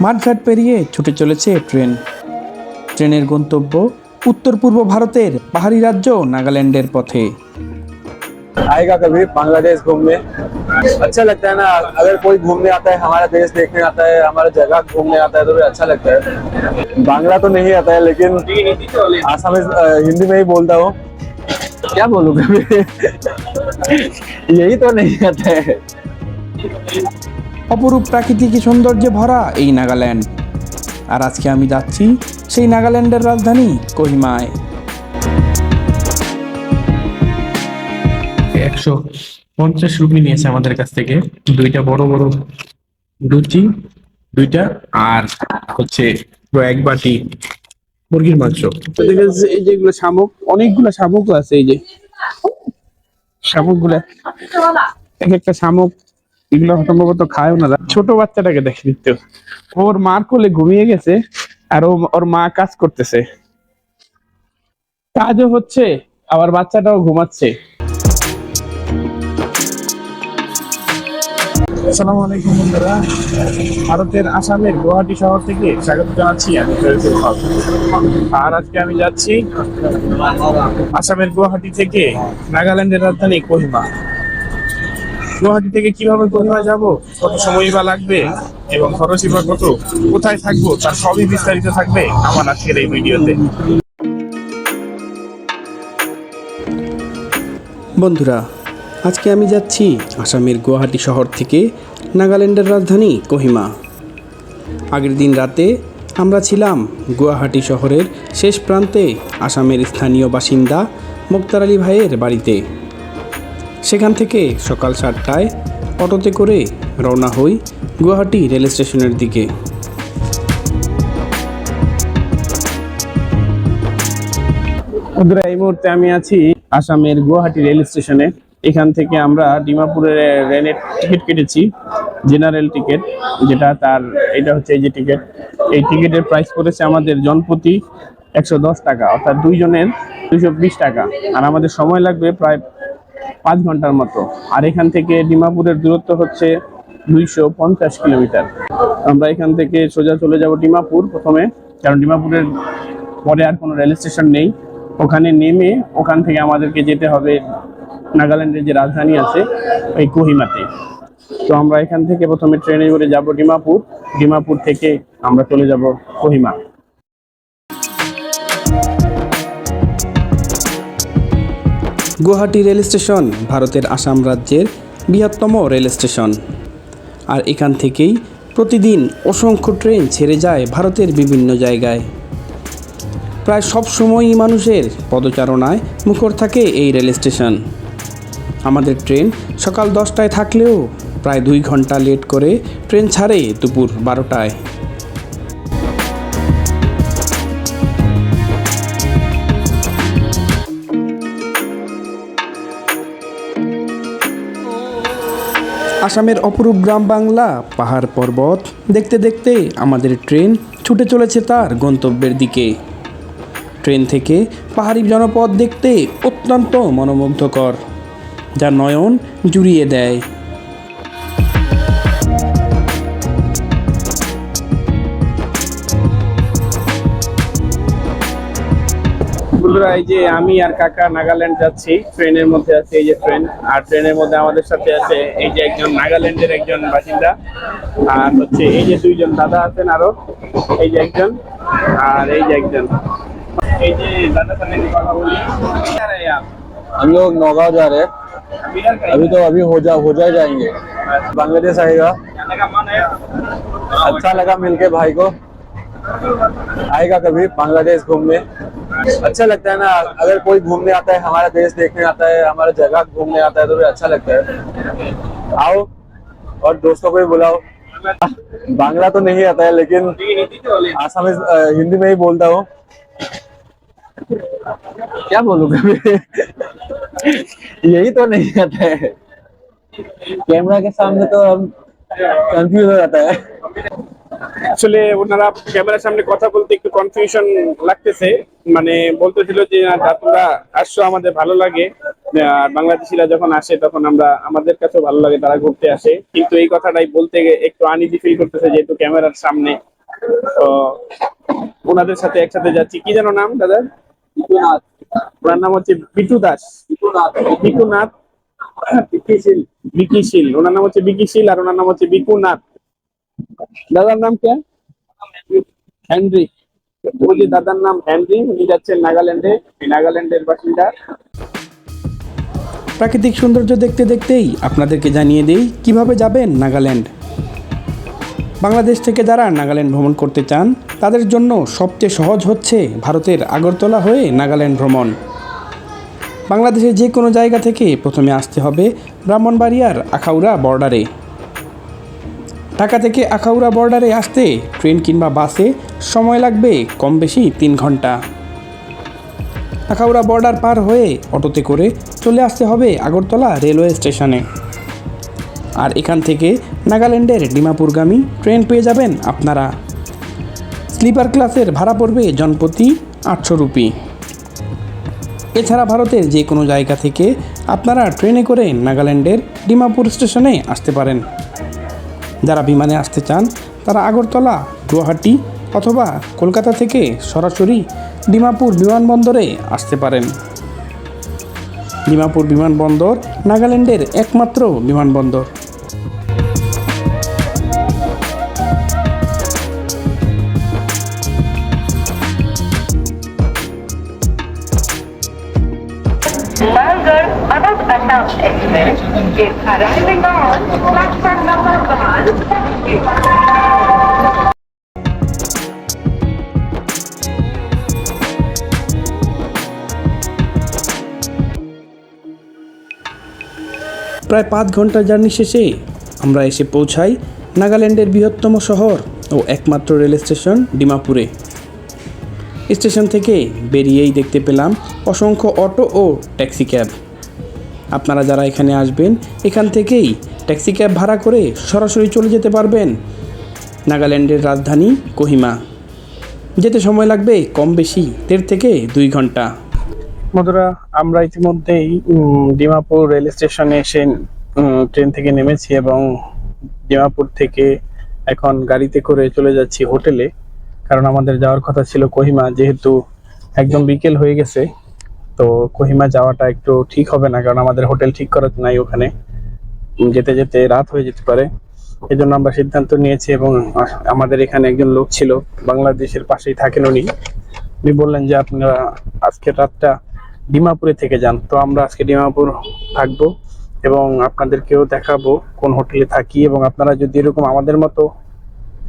মাঠঘাট পেরিয়ে ছুটে চলেছে ট্রেন ট্রেনের গন্তব্য উত্তর পূর্ব ভারতের পাহাড়ি রাজ্য নাগাল্যান্ডের পথে आएगा कभी बांग्लादेश घूमने अच्छा लगता है ना अगर कोई घूमने आता है हमारा देश देखने आता है हमारा जगह घूमने आता है तो भी अच्छा लगता है बांग्ला तो नहीं आता है लेकिन आसाम हिंदी में ही बोलता हूँ क्या बोलूँ कभी यही तो नहीं आता है অপরূপ প্রাকৃতিক সৌন্দর্যে ভরা এই নাগাল্যান্ড। আর আজকে আমি যাচ্ছি সেই নাগাল্যান্ডের রাজধানী কোহিমায়। একশো পঞ্চাশ রুপি নিয়েছে আমাদের কাছ থেকে। দুইটা বড় বড় লুচি দুইটা আর হচ্ছে পুরো এক বাটি মুরগির মাংস। এই যেগুলো শামুক অনেকগুলো শামুকও আছে এই যে। শামুকগুলা এক একটা শামুক এগুলো সম্ভবত খায় ওনারা ছোট বাচ্চাটাকে দেখে দিত ওর মার কোলে ঘুমিয়ে গেছে আর ওর মা কাজ করতেছে। কাজও হচ্ছে, আবার বাচ্চাটাও ঘুমাচ্ছে। আসসালামু আলাইকুম বন্ধুরা। ভারতের আসামের গুয়াহাটি শহর থেকে স্বাগত জানাচ্ছি আমি আর আজকে আমি যাচ্ছি আসামের গুয়াহাটি থেকে নাগাল্যান্ডের রাজধানী কোহিমা। গুয়াহাটি থেকে কীভাবে কোহিমা যাব, কত সময় বা লাগবে, এবং খরচই বা কত, কোথায় থাকব তার সবই বিস্তারিত থাকবে আমার আজকের এই ভিডিওতে। বন্ধুরা, আজকে আমি যাচ্ছি আসামের গুয়াহাটি শহর থেকে নাগাল্যান্ডের রাজধানী কোহিমা। আগের দিন রাতে আমরা ছিলাম গুয়াহাটি শহরের শেষ প্রান্তে আসামের স্থানীয় বাসিন্দা মোক্তার আলী ভাইয়ের বাড়িতে। সেখান থেকে সকাল সাতটায় অটোতে করে রওনা হই গুয়াহাটি রেল স্টেশনের দিকে। এই মুহূর্তে আমি আছি আসামের গুয়াহাটি রেল স্টেশনে। এখান থেকে আমরা ডিমাপুরের রেলের টিকিট কেটেছি, জেনারেল টিকিট, যেটা তার, এটা হচ্ছে এই যে টিকিট। এই টিকিটের প্রাইস পড়েছে আমাদের জনপ্রতি একশো দশ টাকা, অর্থাৎ দুইজনের দুইশো বিশ টাকা। আর আমাদের সময় লাগবে প্রায় পাঁচ ঘণ্টার মতো। আর এখান থেকে ডিমাপুরের দূরত্ব হচ্ছে দুইশো পঞ্চাশ কিলোমিটার। আমরা এখান থেকে সোজা চলে যাব ডিমাপুর প্রথমে, কারণ ডিমাপুরের পরে আর কোনো রেল স্টেশন নেই। ওখানে নেমে ওখান থেকে আমাদেরকে যেতে হবে নাগাল্যান্ডের যে রাজধানী আছে, ওই কোহিমাতে। তো আমরা এখান থেকে প্রথমে ট্রেনে করে যাব ডিমাপুর। ডিমাপুর থেকে আমরা চলে যাব কোহিমা। গুয়াহাটি রেল স্টেশন, ভারতের আসাম রাজ্যের বৃহত্তম রেল স্টেশন। আর এখান থেকেই প্রতিদিন অসংখ্য ট্রেন ছেড়ে যায় ভারতের বিভিন্ন জায়গায়। প্রায় সব সময়ই মানুষের পদচারণায় মুখর থাকে এই রেল স্টেশন। আমাদের ট্রেন সকাল দশটায় থাকলেও প্রায় দুই ঘণ্টা লেট করে ট্রেন ছাড়ে দুপুর বারোটায়। আসামের অপরূপ গ্রাম বাংলা, পাহাড় পর্বত। দেখতে দেখতে আমাদের ট্রেন ছুটে চলেছে তার গন্তব্যের দিকে। ট্রেন থেকে পাহাড়ি জনপদ দেখতে অত্যন্ত মনোমুগ্ধকর যা নয়ন জুড়িয়ে দেয়। বন্ধুরা এই যে আমি আর কাকা নাগাল্যান্ড যাচ্ছি ট্রেনের মধ্যে আছে এই যে ট্রেন আর ট্রেনের মধ্যে আমাদের সাথে আছে এই যে একজন নাগাল্যান্ডের একজন বাসিন্দা আর হচ্ছে এই যে দুইজন দাদা আছেন আরো এই যে একজন আর এই যে একজন এই যে দাদা সাথে একটু কথা বলি हम लोग नौगांव जा रहे हैं अभी तो अभी हो जा हो जाए जाएंगे बांग्लादेश आएगा अच्छा लगा मिलके भाई को आएगा कभी बांग्लादेश घूमने। अच्छा लगता है ना, अगर कोई घूमने आता है, हमारा देश देखने आता है, हमारा जगह घूमने आता है तो भी अच्छा लगता है। आओ और दोस्तों को भी बुलाओ। बांग्ला तो नहीं आता है, लेकिन आसामी हिंदी में ही बोलता हूँ। क्या बोलूँ कभी? यही तो नहीं आता है। कैमरा के सामने तो हम कंफ्यूज हो जाता है। আসলে ওনারা ক্যামেরার সামনে কথা বলতে একটু কনফিউশন লাগতেছে। মানে বলতেছিল যে তোমরা আসছো আমাদের ভালো লাগে। বাংলাদেশিরা যখন আসে তখন আমরা আমাদের কাছেও ভালো লাগে তারা ঘুরতে আসে। কিন্তু এই কথাটাই বলতে একটু আনিজি ফিল করতেছে যেহেতু ক্যামেরার সামনে। তো ওনাদের সাথে একসাথে যাচ্ছি। কি যেন নাম দাদা? ওনার নাম হচ্ছে বিটু দাস। বিটু নাথ বিকিশীল বিকিশীল ওনার নাম হচ্ছে বিকিশীল আর ওনার নাম হচ্ছে বিকু নাথ দাদার নাম কে? হেনরি। বলছি দাদার নাম হেনরি, উনি যাচ্ছেন নাগাল্যান্ডে। নাগাল্যান্ডের বাসিন্দা। প্রাকৃতিক সৌন্দর্য দেখতে দেখতেই আপনাদেরকে জানিয়ে দেই, কীভাবে যাবেন নাগাল্যান্ড? বাংলাদেশ থেকে যারা নাগাল্যান্ড ভ্রমণ করতে চান, তাদের জন্য সবচেয়ে সহজ হচ্ছে ভারতের আগরতলা হয়ে নাগাল্যান্ড ভ্রমণ। বাংলাদেশের যে কোনো জায়গা থেকে প্রথমে আসতে হবে ব্রাহ্মণবাড়িয়ার আখাউড়া বর্ডারে। ঢাকা থেকে আখাউড়া বর্ডারে আসতে ট্রেন কিংবা বাসে সময় লাগবে কম বেশি তিন ঘণ্টা। আখাউড়া বর্ডার পার হয়ে অটোতে করে চলে আসতে হবে আগরতলা রেলওয়ে স্টেশনে। আর এখান থেকে নাগাল্যান্ডের ডিমাপুরগামী ট্রেন পেয়ে যাবেন আপনারা। স্লিপার ক্লাসের ভাড়া পড়বে জনপ্রতি আটশো রুপি। এছাড়া ভারতের যে কোনো জায়গা থেকে আপনারা ট্রেনে করে নাগাল্যান্ডের ডিমাপুর স্টেশনে আসতে পারেন। যারা বিমানে আসতে চান, তারা আগরতলা, গুয়াহাটি অথবা কলকাতা থেকে সরাসরি ডিমাপুর বিমানবন্দরে আসতে পারেন। ডিমাপুর বিমানবন্দর নাগাল্যান্ডের একমাত্র বিমানবন্দর। Adat Assam Express is arriving on platform number one. প্রায় পাঁচ ঘণ্টা জার্নি শেষে আমরা এসে পৌঁছাই নাগাল্যান্ডের বৃহত্তম শহর ও একমাত্র রেল স্টেশন ডিমাপুরে স্টেশন থেকে বেরিয়েই দেখতে পেলাম অসংখ্য অটো ও ট্যাক্সি ক্যাব আপনারা যারা এখানে আসবেন, এখান থেকেই ট্যাক্সি ক্যাব ভাড়া করে সরাসরি চলে যেতে পারবেন। নাগাল্যান্ডের রাজধানী কোহিমা। যেতে সময় লাগবে কম বেশি দেড় থেকে দুই ঘণ্টা। বন্ধুরা, আমরা ইতিমধ্যেই ডিমাপুর রেল স্টেশনে এসে ট্রেন থেকে নেমেছি এবং ডিমাপুর থেকে এখন গাড়িতে করে চলে যাচ্ছি হোটেলে। কারণ আমাদের যাওয়ার কথা ছিল কোহিমা, যেহেতু একদম বিকেল হয়ে গেছে। তো কোহিমা যাওয়াটা একটু ঠিক হবে না, কারণ আমাদের হোটেল ঠিক করা নাই ওখানে। যেতে যেতে রাত হয়ে যেতে পারে। এই জন্য আমরা সিদ্ধান্ত নিয়েছি এবং আমাদের এখানে একজন লোক ছিল, বাংলাদেশের পাশেই থাকেন উনি। উনি বললেন যে, আপনারা আজকের রাতটা ডিমাপুরে থেকে যান। তো আমরা আজকে ডিমাপুর থাকব এবং আপনাদেরকেও দেখাবো কোন হোটেলে থাকি এবং আপনারা যদি এরকম আমাদের মতো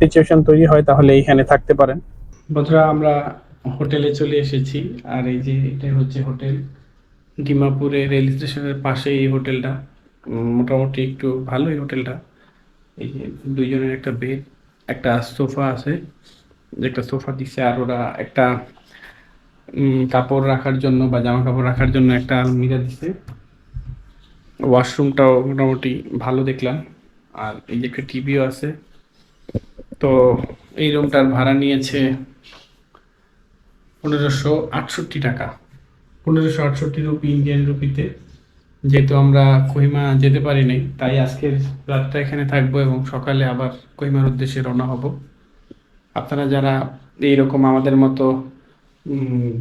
সিচুয়েশন তৈরি হয়, তাহলে এইখানে থাকতে পারেন। বন্ধুরা, আমরা হোটেলে চলে এসেছি। আর এই যে এটাই হচ্ছে হোটেল। ডিমাপুরে রেল স্টেশনের পাশে এই হোটেলটা। মোটামুটি একটু ভালোই হোটেলটা। এই যে দুইজনের একটা বেড, একটা সোফা আছে। একটা সোফা দিচ্ছে আর ওরা একটা কাপড় রাখার জন্য বা জামা কাপড় রাখার জন্য একটা আলমিরা দিছে। ওয়াশরুমটাও মোটামুটি ভালো দেখলাম। আর এই যে একটা টিভিও আছে। তো এই রুমটার ভাড়া নিয়েছে পনেরোশো আটষট্টি টাকা। পনেরোশো আটষট্টি রুপি ইন্ডিয়ান রুপিতে। যেহেতু আমরা কহিমা যেতে পারি নাই, তাই আজকের রাতটা এখানে থাকব এবং সকালে আবার কহিমার উদ্দেশ্যে রওনা হব। আপনারা যারা এইরকম আমাদের মতো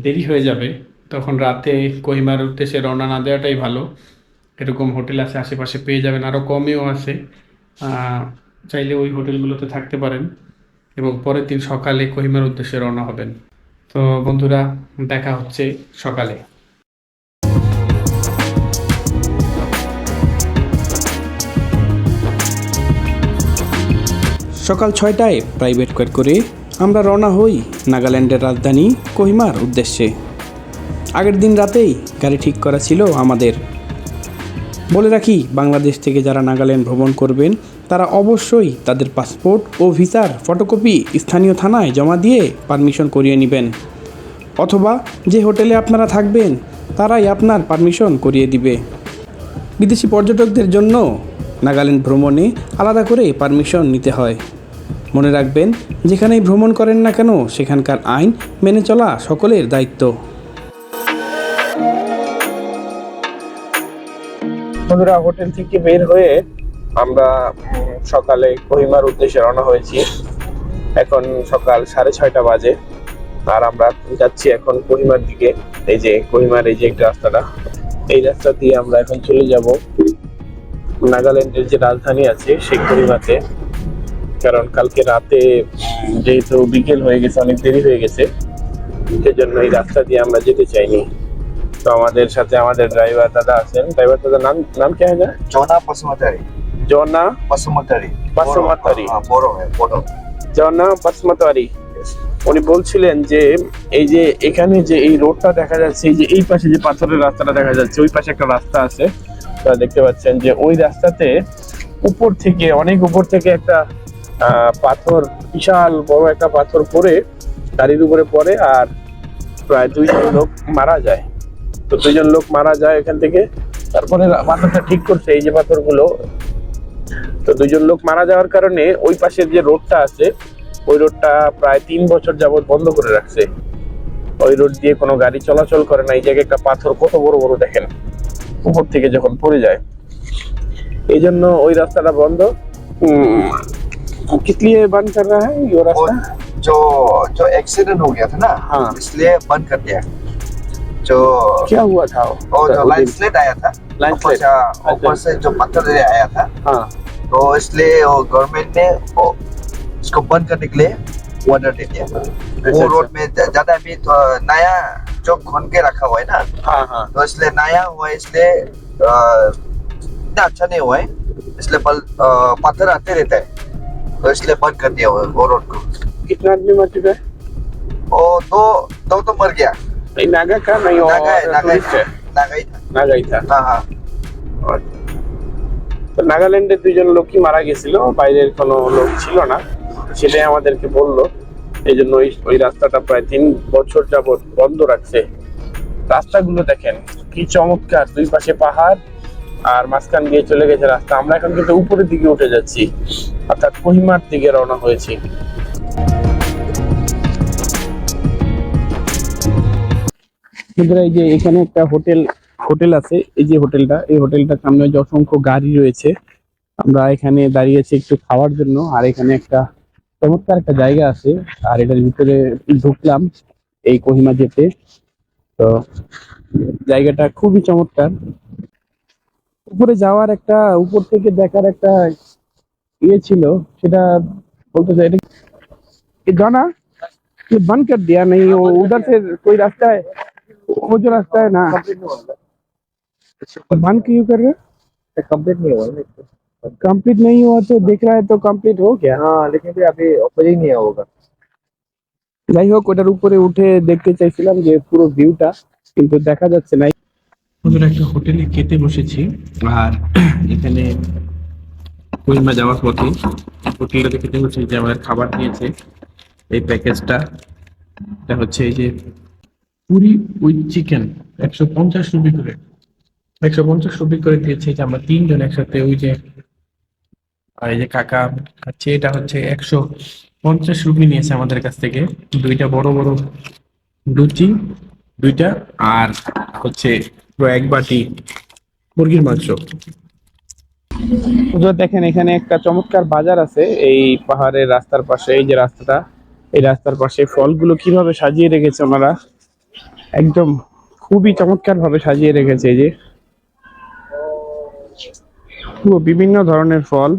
দেরি হয়ে যাবে, তখন রাতে কহিমার উদ্দেশ্যে রওনা না দেওয়াটাই ভালো। এরকম হোটেল আছে, আশেপাশে পেয়ে যাবেন আরও কমেও আছে। চাইলে ওই হোটেলগুলোতে থাকতে পারেন এবং পরের দিন সকালে কহিমার উদ্দেশ্যে রওনা হবেন। তো বন্ধুরা, দেখা হচ্ছে সকালে। সকাল ছয়টায় প্রাইভেট কার করে আমরা রওনা হই নাগাল্যান্ডের রাজধানী কোহিমার উদ্দেশ্যে। আগের দিন রাতেই গাড়ি ঠিক করা ছিল আমাদের। বলে রাখি, বাংলাদেশ থেকে যারা নাগাল্যান্ড ভ্রমণ করবেন তারা অবশ্যই তাদের পাসপোর্ট ও ভিসার ফটোকপি স্থানীয় থানায় জমা দিয়ে পারমিশন করিয়ে নেবেন। অথবা যে হোটেলে আপনারা থাকবেন, তারাই আপনার পারমিশন করিয়ে দিবে। বিদেশি পর্যটকদের জন্য নাগাল্যান্ড ভ্রমণে আলাদা করে পারমিশন নিতে হয়। মনে রাখবেন, যেখানেই ভ্রমণ করেন না কেন, সেখানকার আইন মেনে চলা সকলের দায়িত্ব। বন্ধুরা, হোটেল থেকে বের হয়ে আমরা সকালে কহিমার উদ্দেশ্যে রওনা হয়েছি। এখন সকাল সাড়ে ছয়টা বাজে। আর আমরা যাচ্ছি এখন কহিমার দিকে। এই যে কহিমার এই যে একটা রাস্তাটা, এই রাস্তা দিয়ে আমরা এখন চলে যাব নাগাল্যান্ডের যে রাজধানী আছে সেই কহিমাতে। কারণ কালকে রাতে যেহেতু বিকেল হয়ে গেছে, অনেক দেরি হয়ে গেছে, সেজন্য এই রাস্তা দিয়ে আমরা যেতে চাইনি। তো আমাদের সাথে আমাদের ড্রাইভার দাদা আছেন। ড্রাইভার দাদা নাম নাম কে হ্যাঁ জনা বসুমতারী। জোনা বাসমতারি বাসমতারি বড় হয় বড় হ্যাঁ, জোনা বাসমতারি উনি বলছিলেন যে এই যে এখানে যে এই রোডটা দেখা যাচ্ছে এই যে এই পাশে যে পাথরের রাস্তাটা দেখা যাচ্ছে ওই পাশে একটা রাস্তা আছে। তারা দেখতে পাচ্ছেন যে ওই রাস্তাতে উপর থেকে অনেক উপর থেকে একটা পাথর বিশাল বড় একটা পাথর পড়ে গাড়ির উপরে পড়ে আর প্রায় দুইজন লোক মারা যায়। তো দুইজন লোক মারা যায় এখান থেকে। তারপরে পাথরটা ঠিক করছে এই যে পাথরগুলো তো দুইজন লোক মারা যাওয়ার কারণে ওই পাশের যে রোডটা আছে ওই রোডটা প্রায় তিন বছর যাবত বন্ধ করে রাখছে ওই রোড দিয়ে কোনো গাড়ি চলাচল করে না এই জায়গায় একটা পাথর কত বড় বড় দেখেন উপর থেকে যখন পড়ে যায় এই জন্য ওই রাস্তাটা বন্ধ উম, किस लिए बंद कर रहा है ये वो रास्ता जो जो एक्सीडेंट हो गया था ना हाँ। इसलिए बंद कर दिया जो क्या हुआ था वो जो उस लाइन दिन? स्लेट आया था Landslide? ऊपर से हाँ, ऊपर से जो पत्थर आया था हाँ तो इसलिए गवर्नमेंट ने इसको बंद करने के लिए ऑर्डर दे दिया। वो अच्छा। रोड में ज़्यादा अभी तो नया जो खोन के रखा हुआ है ना हाँ हाँ। तो इसलिए नया हुआ है इसलिए इतना अच्छा नहीं हुआ है। इसलिए अ, पत्थर आते रहता है। तो इसलिए बंद कर दिया हुआ है वो रोड को। कितना आदमी मर चुका है? वो दो दो तो मर गया। नागा का नहीं नागा नागा है। नागा ही था। नागा ही था। हाँ हाँ। নাগাল্যান্ডের দুজন লোকই মারা গেছিল, বাইরের কোনো লোক ছিল না। সেটাই আমাদেরকে বলল। এই জন্য ওই রাস্তাটা প্রায় তিন বছর যাবত বন্ধ রাখছে। রাস্তাগুলো দেখেন, কি চমৎকার। দুই পাশে পাহাড়, আর মাঝখান দিয়ে চলে গেছে রাস্তা। আমরা এখন কিন্তু উপরের দিকে উঠে যাচ্ছি। অর্থাৎ কোহিমার দিকে রওনা হয়েছি। এই যে এখানে একটা হোটেল হোটেল আছে এই যে হোটেলটা এই হোটেলটার সামনে যে অসংখ্য গাড়ি রয়েছে আমরা এখানে দাঁড়িয়েছি একটু খাওয়ার জন্য আর এখানে একটা চমৎকার একটা জায়গা আছে আর এটার ভিতরে ঢুকলাম এই কোহিমা যেতে তো জায়গাটা খুবই চমৎকার উপরে যাওয়ার একটা উপর থেকে দেখার একটা ইয়ে ছিল সেটা বলতে চাই এটা ये जाना ये बंद कर दिया नहीं वो उधर से कोई रास्ता है वो जो रास्ता है ना बंद क्यों कर रहे कंप्लीट नहीं हुआ कंप्लीट नहीं हुआ तो दिख रहा है तो कंप्लीट हो गया हाँ लेकिन भी अभी ओपनिंग नहीं होगा যাই হোক ওটার উপরে উঠে দেখতে চাইছিলাম যে পুরো ভিউটা কিন্তু দেখা যাচ্ছে না ওদের একটা হোটেলে খেতে বসেছি আর এখানে কোহিমা যাওয়ার পথে হোটেলটাতে খেতে বসেছি যে আমাদের খাবার দিয়েছে এই প্যাকেজটা এটা হচ্ছে এই যে পুরি উইথ চিকেন একশো পঞ্চাশ রুপি করে একশো পঞ্চাশ রুপি করে দিয়েছে যে আমরা তিনজন একসাথে ওই যে, আর এই যে কাকা খাচ্ছে, এটা হচ্ছে একশো পঞ্চাশ রুপি নিয়েছে আমাদের কাছ থেকে। দুইটা বড় বড় লুচি, দুইটা, আর হচ্ছে এক বাটি মুরগির মাংস। দেখেন, এখানে একটা চমৎকার বাজার আছে, এই পাহাড়ের রাস্তার পাশে, এই যে রাস্তাটা, এই রাস্তার পাশে ফলগুলো কীভাবে সাজিয়ে রেখেছে ওনারা, একদম খুবই চমৎকার ভাবে সাজিয়ে রেখেছে এই যে। পুরো বিভিন্ন ধরনের ফল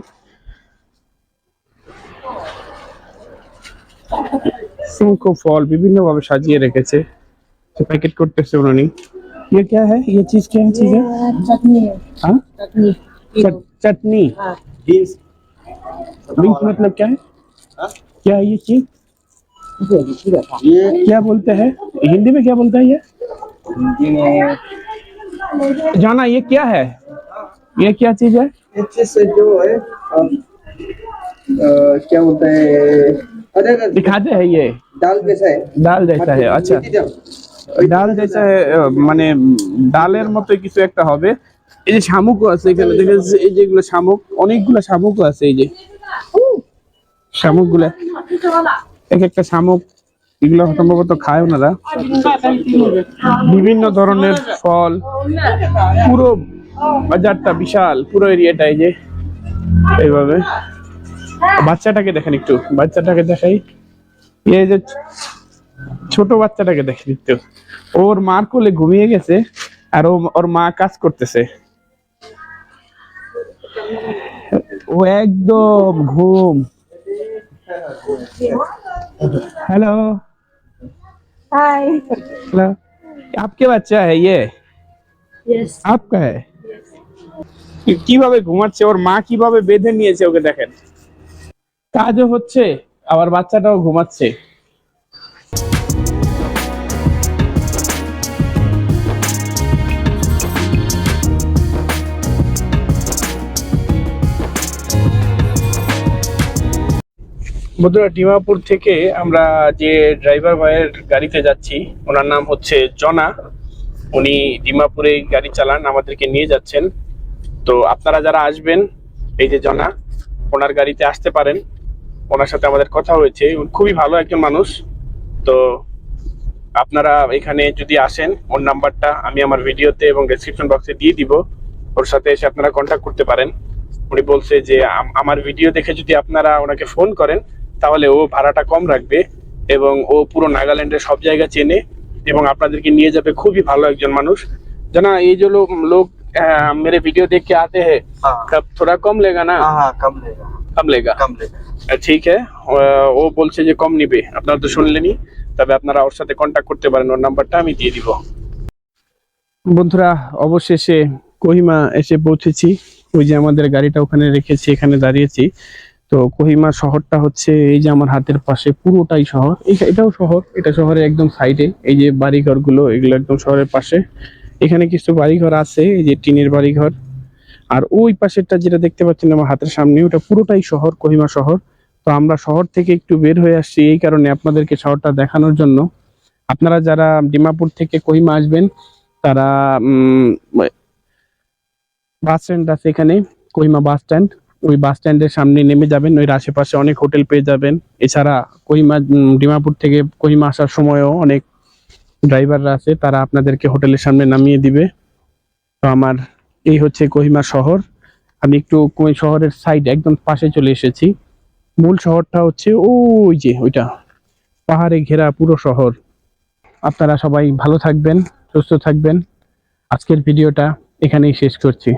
অসংখ্য ফল বিভিন্ন ভাবে সাজিয়ে রেখেছে প্যাকেট করতেছে উনি ये क्या है ये चीज क्या है चीज है चटनी है हाँ चटनी चट- चटनी हाँ बीन्स मतलब क्या है क्या है ये चीज ये क्या बोलते हैं हिंदी में क्या बोलता है ये हिंदी में जाना ये क्या है ये क्या चीज है अच्छे से जो है अ, अ, क्या बोलते हैं अरे अरे, दिखाते हैं ये दाल कैसा है ডাল जैसा है अच्छा मीठी दाल। ডাল जैसा है আহ, মানে ডালের মতো কিছু একটা হবে এই যে শামুকও আছে এখানে দেখা যাচ্ছে এই যেগুলো শামুক অনেকগুলো শামুকও আছে এই যে শামুক গুলা এক একটা শামুক এগুলো সম্ভবত খায় ওনারা বিভিন্ন ধরনের ফল পুরো বাজারটা বিশাল পুরো এরিয়াটা এই যে এইভাবে বাচ্চাটাকে দেখেন একটু বাচ্চাটাকে দেখাই এই যে ছোট বাচ্চাটাকে দেখেন একটু ওর মার কোলে ঘুমিয়ে গেছে আর ও ওর মা কাজ করতেছে ও একদম ঘুম हेलो हाय हेलो आपके बच्चा है ये यस आपका है কি- কীভাবে ঘুমাচ্ছে? ওর মা কীভাবে বেঁধে নিয়েছে ওকে দেখেন। কাজও হচ্ছে, আবার বাচ্চাটাও ঘুমাচ্ছে। বন্ধুরা, ডিমাপুর থেকে আমরা যে ড্রাইভার ভাইয়ের গাড়িতে যাচ্ছি, ওনার নাম হচ্ছে জনা। উনি ডিমাপুরে গাড়ি চালান, আমাদেরকে নিয়ে যাচ্ছেন। তো আপনারা যারা আসবেন, এই যে জনা, ওনার গাড়িতে আসতে পারেন। ওনার সাথে আমাদের কথা হয়েছে। খুবই ভালো একজন মানুষ। তো আপনারা এখানে যদি আসেন, ওর নাম্বারটা আমি আমার ভিডিওতে এবং ডেসক্রিপশন বক্সে দিয়ে দিব। ওর সাথে এসে আপনারা কন্ট্যাক্ট করতে পারেন। উনি বলছে যে আমার ভিডিও দেখে যদি আপনারা ওনাকে ফোন করেন, তাহলে ও ভাড়াটা কম রাখবে এবং ও পুরো নাগাল্যান্ডের সব জায়গা চেনে এবং আপনাদেরকে নিয়ে যাবে খুবই ভালো একজন মানুষ। জানা, এই যে লোক লোক আহ, मेरे वीडियो देख के आते हैं हाँ कब थोड़ा कम लेगा ना हाँ हाँ कम लेगा कम लेगा कम लेगा ঠিক আছে ও বলছে যে কম নিবে আপনারা তো শুনলেনই তবে আপনারা ওর সাথে কন্ট্যাক্ট করতে পারেন ওর নাম্বারটা আমি দিয়ে দিব বন্ধুরা অবশেষে কোহিমা এসে পৌঁছেছি ওই যে আমাদের গাড়িটা ওখানে রেখেছি এখানে দাঁড়িয়েছি তো কোহিমা শহরটা হচ্ছে এই যে আমার হাতের পাশে পুরোটাই শহর এই- এটাও শহর এটা শহরের একদম সাইডে এই যে বাড়িঘর গুলো এগুলো একদম শহরের পাশে এখানে কিছু বাড়িঘর আছে, এই যে টিনের বাড়িঘর। আর ওই পাশেরটা যেটা দেখতে পাচ্ছেন আমার হাতের সামনে, ওটা পুরোটাই শহর, কোহিমা শহর। তো আমরা শহর থেকে একটু বের হয়ে আসছি এই কারণে আপনাদেরকে শহরটা দেখানোর জন্য। আপনারা যারা ডিমাপুর থেকে কহিমা আসবেন, তারা বাস স্ট্যান্ড আছে এখানে, কহিমা বাস স্ট্যান্ড। ওই বাস স্ট্যান্ডের সামনে নেমে যাবেন ওই আশেপাশে অনেক হোটেল পেয়ে যাবেন। এছাড়া কহিমা ডিমাপুর থেকে কহিমা আসার সময়ও অনেক ড্রাইভাররা আছে, তারা আপনাদেরকে হোটেলের সামনে নামিয়ে দিবে। তো আমার এই হচ্ছে কোহিমা শহর। আমি একটু কই শহরের সাইড একদম পাশে চলে এসেছি। মূল শহরটা হচ্ছে ওই যে ওইটা, পাহাড়ে ঘেরা পুরো শহর। আপনারা সবাই ভালো থাকবেন, সুস্থ থাকবেন। আজকের ভিডিওটা এখানেই শেষ করছি।